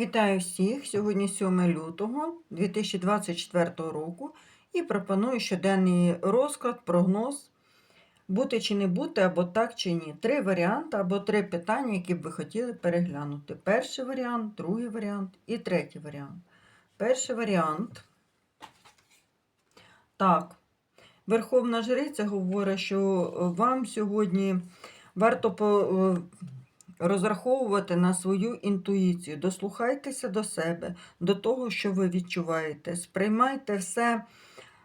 Вітаю всіх! Сьогодні 7 лютого 2024 року і пропоную щоденний розклад, прогноз. Бути чи не бути, або так чи ні. Три варіанти або три питання, які б ви хотіли переглянути. Перший варіант, другий варіант і третій варіант. Перший варіант. Так, Верховна Жриця говорить, що вам сьогодні варто по, е, розраховувати на свою інтуїцію. Дослухайтеся до себе, до того, що ви відчуваєте. Сприймайте все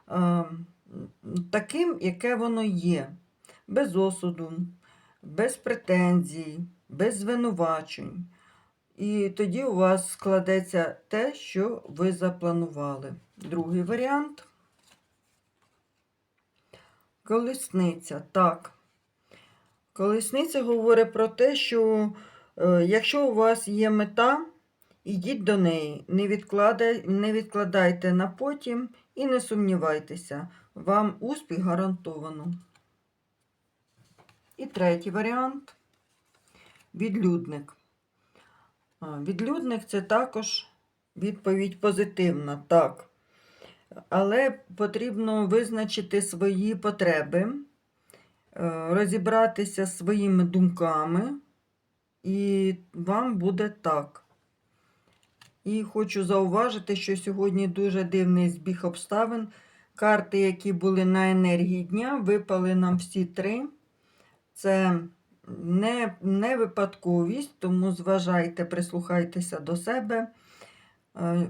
е, таким, яке воно є, без осуду, без претензій, без звинувачень. І тоді у вас складеться те, що ви запланували. Другий варіант. Колесниця. Так. Колесниця говорить про те, що е, якщо у вас є мета, ідіть до неї, не, відкладай, не відкладайте на потім і не сумнівайтеся, вам успіх гарантовано. І третій варіант відлюдник. Відлюдник це також відповідь позитивна, так. Але потрібно визначити свої потреби, розібратися своїми думками, і вам буде так. І хочу зауважити, що сьогодні дуже дивний збіг обставин. Карти, які були на енергії дня, випали нам всі три. Це не, не випадковість, тому зважайте, прислухайтеся до себе. Е,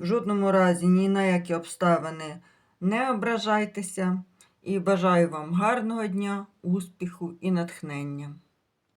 В жодному разі ні на які обставини не ображайтеся. І бажаю вам гарного дня, успіху і натхнення.